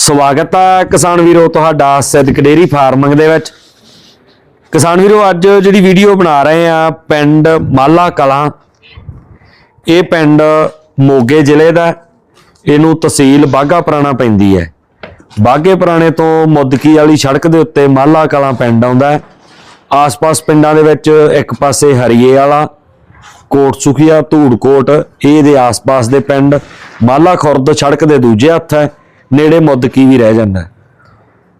ਸਵਾਗਤ ਹੈ ਕਿਸਾਨ ਵੀਰੋ ਤੁਹਾਡਾ ਸਿੱਧਕ ਡੇਰੀ ਫਾਰਮਿੰਗ ਦੇ ਵਿੱਚ। ਕਿਸਾਨ ਵੀਰੋ, ਅੱਜ ਜਿਹੜੀ ਵੀਡੀਓ ਬਣਾ ਰਹੇ ਆ ਪਿੰਡ ਮਾਲਾ ਕਲਾਂ। ਇਹ ਪਿੰਡ ਮੋਗੇ ਜ਼ਿਲ੍ਹੇ ਦਾ ਇਹਨੂੰ ਤਹਿਸੀਲ ਬਾਗਾ ਪੁਰਾਣਾ ਪੈਂਦੀ ਹੈ। ਬਾਗੇ ਪੁਰਾਣੇ ਤੋਂ ਮੁੱਦਕੀ ਵਾਲੀ ਸੜਕ ਦੇ ਉੱਤੇ ਮਾਲਾ ਕਲਾਂ ਪਿੰਡ ਆਉਂਦਾ ਆਸ-ਪਾਸ ਪਿੰਡਾਂ ਦੇ ਵਿੱਚ ਇੱਕ ਪਾਸੇ ਹਰੀਏ ਵਾਲਾ ਕੋਟ ਸੁਖੀਆ ਧੂੜਕੋਟ ਇਹਦੇ ਆਸ-ਪਾਸ ਦੇ ਪਿੰਡ। ਮਾਲਾ ਖੁਰਦ ਸੜਕ ਦੇ ਦੂਜੇ ਹੱਥ ਹੈ। ਨੇੜੇ ਮੁੱਦਕੀ ਵੀ ਰਹਿ ਜਾਂਦਾ।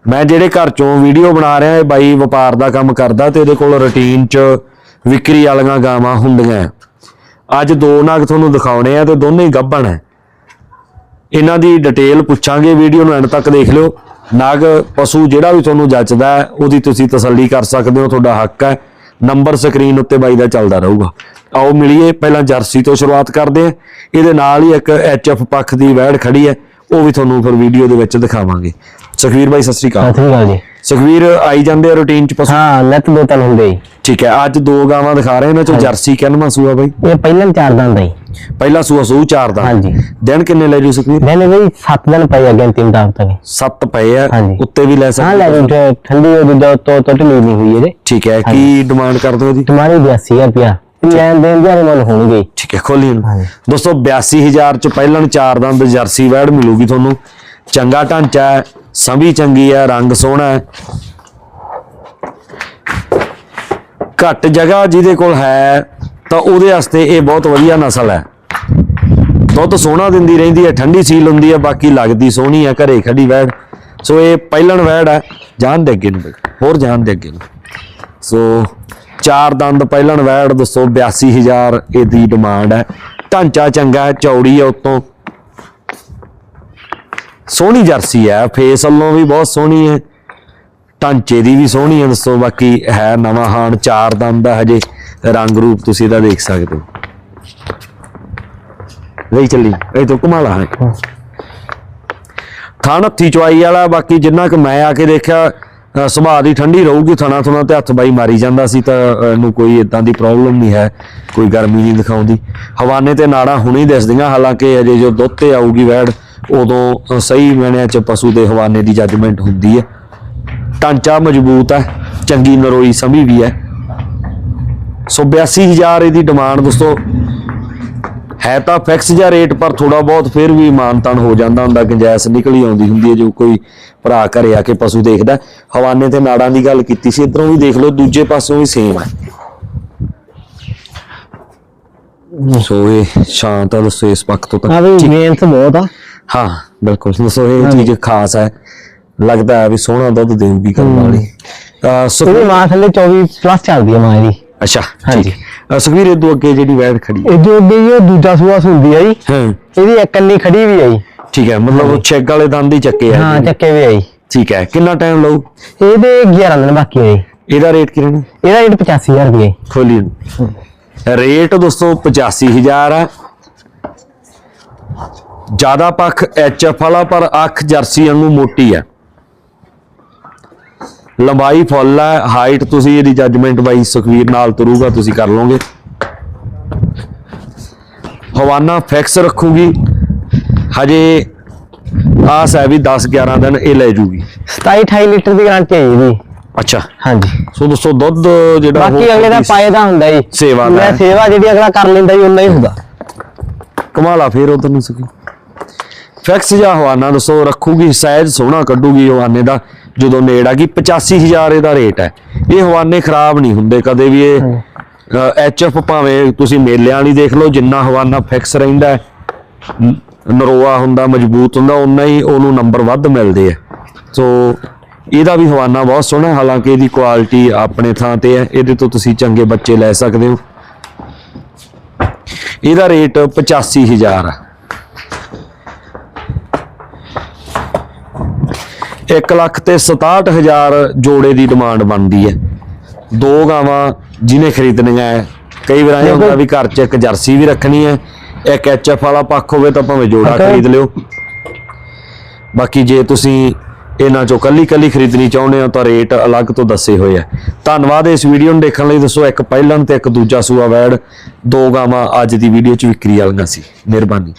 ਮੈਂ ਜਿਹੜੇ ਘਰ ਚੋਂ ਵੀਡੀਓ ਬਣਾ ਰਿਹਾ, ਇਹ ਬਾਈ ਵਪਾਰ ਦਾ ਕੰਮ ਕਰਦਾ ਤੇ ਉਹਦੇ ਕੋਲ ਰੁਟੀਨ 'ਚ ਵਿਕਰੀ ਵਾਲੀਆਂ ਗਾਵਾਂ ਹੁੰਦੀਆਂ। ਹੈ। ਅੱਜ ਦੋ ਨਾਗ ਤੁਹਾਨੂੰ ਦਿਖਾਉਣੇ ਆ ਤੇ ਦੋਨੇ ਹੀ ਗੱਭਣ ਹੈ ਇਹਨਾਂ ਦੀ ਡਿਟੇਲ ਪੁੱਛਾਂਗੇ, ਵੀਡੀਓ ਨੂੰ ਐਂਡ ਤੱਕ ਦੇਖ ਲਿਓ। ਨਾਗ ਪਸ਼ੂ ਜਿਹੜਾ ਵੀ ਤੁਹਾਨੂੰ ਜੱਚਦਾ ਉਹਦੀ ਤੁਸੀਂ ਤਸੱਲੀ ਕਰ ਸਕਦੇ ਹੋ, ਤੁਹਾਡਾ ਹੱਕ ਹੈ। ਨੰਬਰ ਸਕਰੀਨ ਉੱਤੇ ਬਾਈ ਦਾ ਚੱਲਦਾ ਰਹੂਗਾ। ਆਓ ਮਿਲੀਏ, ਪਹਿਲਾਂ ਜਰਸੀ ਤੋਂ ਸ਼ੁਰੂਆਤ ਕਰਦੇ ਹਾਂ। ਇਹਦੇ ਨਾਲ ਹੀ ਇੱਕ ਐਚਐਫ ਪੱਖ ਦੀ ਵੈੜ ਖੜੀ ਹੈ। ਉਹ ਵੀ ਤੁਹਾਨੂੰ ਫਿਰ ਵੀਡੀਓ ਦੇ ਵਿੱਚ ਦਿਖਾਵਾਂਗੇ। ਸੁਖਵੀਰ ਬਾਈ ਸਤਿ ਸ੍ਰੀ ਅਕਾਲ। ਸਤਿ ਸ਼੍ਰੀ ਅਕਾਲ ਜੀ। ਸੁਖਵੀਰ ਆਈ ਜਾਂਦੇ ਆ ਰੂਟੀਨ ਚ ਪਸ਼ੂ ਹਾਂ ਨਿਤ ਦੋ ਤਿੰਨ ਹੁੰਦੇ ਜੀ। ਠੀਕ ਹੈ ਅੱਜ ਦੋ ਗਾਵਾਂ ਦਿਖਾ ਰਹੇ ਇਹਨਾਂ ਚੋਂ ਜਰਸੀ ਕਿੰਨਵਾਂ ਸੂਆ ਬਾਈ? ਇਹ ਪਹਿਲਾਂ ਚਾਰ ਦਿਨ ਦਾ ਜੀ। ਪਹਿਲਾ ਸੂਆ ਸੂ ਚਾਰ ਦਾ ਹਾਂਜੀ। ਦਿਨ ਕਿੰਨੇ ਲੈ ਜੂ ਸੁਖਵੀਰ? ਮੈਨੇ ਵੀ 7 ਦਿਨ ਪਈ ਅੱਗੇ ਅੰਤਿਮ ਮੁਤਾਬਕ ਤੱਕ ਸੱਤ ਪਏ ਆ। ਉੱਤੇ ਵੀ ਲੈ ਹਾਂ ਸਕਦੇ ਲੈ ਹੋ। ਜੀ ਠੰਡੀ ਹੋ ਜਿੱਦਾਂ ਤੋਂ ਤੋਂ ਢਲੀ ਨਹੀਂ ਹੋਈ ਇਹਦੇ ਠੀਕ ਹੈ ਕੀ ਡਿਮਾਂਡ ਕਰਦੇ ਹੋ ਜੀ? ਤੁਹਾਡੀ 82000 ਰੁਪਿਆ ਲੈਣ ਦੇਣ ਦੇ ਮਨ ਹੋਣਗੇ। ਠੀਕ ਹੈ ਖੋਲੀ। ਦੋਸਤੋ 82000 ਚ ਪਹਿਲਾਂ ਚਾਰ ਦੰਦ ਜਰਸੀ ਵੈੜ ਮਿਲੂਗੀ ਤੁਹਾਨੂੰ। ਚੰਗਾ ਢਾਂਚਾ ਹੈ ਸੰਭੀ ਚੰਗੀ ਹੈ ਰੰਗ ਸੋਹਣਾ ਹੈ। ਘੱਟ ਜਗ੍ਹਾ ਜਿਹਦੇ ਕੋਲ ਹੈ ਤਾਂ ਉਹਦੇ ਵਾਸਤੇ ਇਹ ਬਹੁਤ ਵਧੀਆ ਨਸਲ ਹੈ। ਦੁੱਧ ਸੋਹਣਾ ਦਿੰਦੀ ਰਹਿੰਦੀ ਹੈ ਠੰਡੀ ਸੀਲ ਹੁੰਦੀ ਹੈ ਬਾਕੀ ਲੱਗਦੀ ਸੋਹਣੀ ਹੈ ਘਰੇ ਖੜੀ ਵੈੜ। ਸੋ ਇਹ ਪਹਿਲਣ ਵੈੜ ਹੈ ਜਾਨ ਦੇ ਅੱਗੇ ਨੂੰ ਹੋਰ ਜਾਨ ਦੇ ਅੱਗੇ ਨੂੰ। ਸੋ ਚਾਰ ਦੰਦ ਪਹਿਲਣ ਵੈੜ ਦੱਸੋ 82000 ਇਹਦੀ ਡਿਮਾਂਡ ਹੈ। ਢਾਂਚਾ ਚੰਗਾ ਹੈ ਚੌੜੀ ਹੈ ਉਤੋਂ। ਸੋਹਣੀ ਜਰਸੀ ਹੈ ਫੇਸ ਵੱਲੋਂ ਵੀ ਬਹੁਤ ਸੋਹਣੀ ਹੈ। ਢਾਂਚੇ ਦੀ ਵੀ ਸੋਹਣੀ ਹੈ ਦੱਸੋ ਬਾਕੀ ਹੈ ਨਵਾਂ ਹਾਣ ਚਾਰ ਦੰਦ ਦਾ ਹਜੇ। ਰੰਗ ਰੂਪ ਤੁਸੀਂ ਇਹਦਾ ਦੇਖ ਸਕਦੇ ਹੋ। ਲਈ ਚੱਲੀ ਇਹ ਤੋਂ ਕਮਾਲਾ ਹੈ। ਥਣ ਹੱਥੀ ਚਵਾਈ ਵਾਲਾ ਬਾਕੀ ਜਿੰਨਾ ਕਿ ਮੈਂ ਆ ਕੇ ਦੇਖਿਆ ਸੁਭਾਅ ਦੀ ਠੰਡੀ ਰਹੂਗੀ, ਥਣਾ ਥਣਾ ਤੇ ਹੱਥ ਬਾਈ ਮਾਰੀ ਜਾਂਦਾ ਸੀ ਤਾਂ ਇਹਨੂੰ ਕੋਈ ਇਦਾਂ ਦੀ ਪ੍ਰੋਬਲਮ ਨਹੀਂ ਹੈ, ਕੋਈ ਗਰਮੀ ਨਹੀਂ ਦਿਖਾਉਂਦੀ ਹਵਾਨੇ ਤੇ ਨਾੜਾਂ ਹੁਣੇ ਹੀ ਦਿਸਦੀਆਂ, ਹਾਲਾਂਕਿ ਅਜੇ ਜੋ ਦੁੱਧ ਤੇ ਆਊਗੀ ਵੈੜ, ਉਦੋਂ ਸਹੀ ਮੈਨਿਆਂ ਚ ਪਸ਼ੂ ਦੇ ਹਵਾਨੇ ਦੀ ਜੱਜਮੈਂਟ ਹੁੰਦੀ ਹੈ। ਢਾਂਚਾ ਮਜ਼ਬੂਤ ਹੈ, ਚੰਗੀ ਨਰੋਈ ਸਮੀ ਵੀ ਹੈ। ਸੋ 82000 ਇਹਦੀ ਡਿਮਾਂਡ ਦੋਸਤੋ ਹੈ ਤਾਂ ਫਿਕਸ ਜਿਹਾ ਰੇਟ ਪਰ ਥੋੜਾ ਬਹੁਤ ਫਿਰ ਵੀ ਮਾਨਤਨ ਹੋ ਜਾਂਦਾ ਹੁੰਦਾ ਗੁੰਜਾਇਸ਼ ਨਿਕਲੀ ਆਉਂਦੀ ਹੁੰਦੀ ਹੈ ਜੋ ਕੋਈ ਭਰਾ ਘਰੇ ਆ ਕੇ ਪਸ਼ੂ ਦੇਖਦਾ ਹਵਾਨੇ ਤੇ ਨਾੜਾਂ ਦੀ ਗੱਲ ਕੀਤੀ ਸੀ ਇਧਰੋਂ ਵੀ ਦੇਖ ਲਓ ਦੂਜੇ ਪਾਸੋਂ ਵੀ ਸੇਮ ਹੈ ਸੋ ਇਹ ਸ਼ਾਂਤ ਆ ਦੱਸੋ ਇਸ ਪੱਖ ਤੋਂ ਤਾਂ ਵੀ ਮਿਹਨਤ ਬਹੁਤ ਆ। ਹਾਂ ਬਿਲਕੁਲ। ਦੱਸੋ ਇਹ ਚੀਜ਼ ਖਾਸ ਹੈ। ਲੱਗਦਾ ਹੈ ਵੀ ਸੋਹਣਾ ਦੁੱਧ ਦੇਊਗੀ ਕਰਨ ਵਾਲੀ। ਇਹਦੀ ਮਾਂ ਥੱਲੇ 24 ਪਲੱਸ ਚੱਲਦੀ ਆ ਮਾਂ ਇਹਦੀ। ਅੱਛਾ ਹਾਂਜੀ। ਸੁਖਵੀਰ ਇਹ ਤੋਂ ਅੱਗੇ ਜਿਹੜੀ ਵੈੜ ਖੜੀ ਹੈ? ਇਹ ਜੋ ਅੱਗੇ ਉਹ ਦੂਜਾ ਸੂਆ ਹੁੰਦੀ ਆ ਜੀ। ਹਾਂ। ਇਹਦੀ ਇੱਕ ਕੰਨੀ ਖੜੀ ਵੀ ਆ ਜੀ। ਠੀਕ ਹੈ ਮਤਲਬ ਉਹ ਚੈੱਕ ਵਾਲੇ ਦੰਦ ਹੀ ਚੱਕੇ ਆ। ਹਾਂ ਚੱਕੇ ਵੀ ਆ ਜੀ। ਠੀਕ ਹੈ ਕਿੰਨਾ ਟਾਈਮ ਲਊ? ਇਹਦੇ 11 ਦਿਨ ਬਾਕੀ ਆ ਜੀ। ਇਹਦਾ ਰੇਟ ਕਿੰਨਾ? ਇਹਦਾ ਰੇਟ 85000 ਰੁਪਏ। ਖੋਲੀ। ਰੇਟ ਦੋਸਤੋ 85000 ਹੈ ਜ਼ਿਆਦਾ ਪੱਖ ਐਚਐਫ ਵਾਲਾ ਪਰ ਅੱਖ ਜਰਸੀ ਵਾਂਗੂ ਮੋਟੀ ਹੈ ਲੰਬਾਈ ਫੁੱਲ ਹੈ ਹਾਈਟ ਤੁਸੀਂ ਇਹਦੀ ਜੱਜਮੈਂਟ ਬਾਈ ਸੁਖਵੀਰ ਨਾਲ ਤੁਰੂਗਾ ਤੁਸੀਂ ਕਰ ਲਓਗੇ। ਹਵਾਨਾ ਫਿਕਸ ਰੱਖੂਗੀ। ਹਜੇ ਆਸ ਹੈ ਵੀ 10 11 ਦਿਨ ਇਹ ਲੈ ਜੂਗੀ। 27 28 ਲੀਟਰ ਦੀ ਗਾਰੰਟੀ ਹੈ ਜੀ। ਇਹਦੀ ਅੱਛਾ। ਹਾਂਜੀ। ਸੋ ਦੋਸਤੋ ਦੁੱਧ ਜਿਹੜਾ ਬਾਕੀ ਅਗਲੇ ਦਾ ਪਾਏ ਦਾ ਹੁੰਦਾ ਜੀ। ਸੇਵਾ ਦਾ। ਸੇਵਾ ਜਿਹੜੀ ਅਗਲਾ ਕਰ ਲੈਂਦਾ ਜੀ ਉਨਾ ਹੀ ਹੁੰਦਾ। ਕਮਾਲਾ ਫੇਰ ਉਧਰ ਨੂੰ ਸਕੀ ਫਿਕਸ ਜਾਂ ਹਵਾਨਾ ਦੱਸੋ ਰੱਖੂਗੀ ਸਾਈਜ਼ ਸੋਹਣਾ ਕੱਢੂਗੀ ਹਵਾਨੇ ਦਾ ਜਦੋਂ ਨੇੜ ਆ ਗਈ 85000 ਇਹਦਾ ਰੇਟ ਹੈ। ਇਹ ਹਵਾਨੇ ਖਰਾਬ ਨਹੀਂ ਹੁੰਦੇ ਕਦੇ ਵੀ ਇਹ ਐਚਐਫ ਭਾਵੇਂ ਤੁਸੀਂ ਮੇਲਿਆਂ ਵਾਲੀ ਦੇਖ ਲਓ ਜਿੰਨਾ ਹਵਾਨਾ ਫਿਕਸ ਰਹਿੰਦਾ ਨਰੋਆ ਹੁੰਦਾ ਮਜ਼ਬੂਤ ਹੁੰਦਾ ਉਨਾ ਹੀ ਉਹਨੂੰ ਨੰਬਰ ਵੱਧ ਮਿਲਦੇ ਆ। ਸੋ ਇਹਦਾ ਵੀ ਹਵਾਨਾ ਬਹੁਤ ਸੋਹਣਾ ਹਾਲਾਂਕਿ ਇਹਦੀ ਕੁਆਲਿਟੀ ਆਪਣੇ ਥਾਂ ਤੇ ਹੈ ਇਹਦੇ ਤੋਂ ਤੁਸੀਂ ਚੰਗੇ ਬੱਚੇ ਲੈ ਸਕਦੇ ਹੋ। ਇਹਦਾ ਰੇਟ 85000 ਆ। 1 ਲੱਖ ਤੇ 67000 ਜੋੜੇ ਦੀ ਡਿਮਾਂਡ ਬਣਦੀ ਹੈ। ਦੋ ਗਾਵਾਂ ਜਿਹਨੇ ਖਰੀਦਣੀਆਂ ਹੈ ਕਈ ਵਾਰ ਇਹ ਹੁੰਦਾ ਵੀ ਘਰ 'ਚ ਇੱਕ ਜਰਸੀ ਵੀ ਰੱਖਣੀ ਹੈ ਇੱਕ ਐਚਐਫ ਵਾਲਾ ਪੱਖ ਹੋਵੇ ਤਾਂ ਭਾਵੇਂ ਜੋੜਾ. ਖਰੀਦ ਲਿਓ। ਬਾਕੀ ਜੇ ਤੁਸੀਂ ਇਹਨਾਂ ਚੋਂ ਕੱਲੀ ਕੱਲੀ ਖਰੀਦਣੀ ਚਾਹੁੰਦੇ ਹੋ ਤਾਂ ਰੇਟ ਅਲੱਗ ਤੋਂ ਦੱਸੇ ਹੋਏ ਆ। ਧੰਨਵਾਦ ਇਸ ਵੀਡੀਓ ਨੂੰ ਦੇਖਣ ਲਈ। ਦੱਸੋ ਇੱਕ ਪਹਿਲਨ ਤੇ ਇੱਕ ਦੂਜਾ ਸੂਆ ਵੈੜ। ਦੋ ਗਾਵਾਂ ਅੱਜ ਦੀ ਵੀਡੀਓ 'ਚ ਵਿਕਰੀ ਵਾਲੀਆਂ ਸੀ। ਮਿਹਰਬਾਨੀ।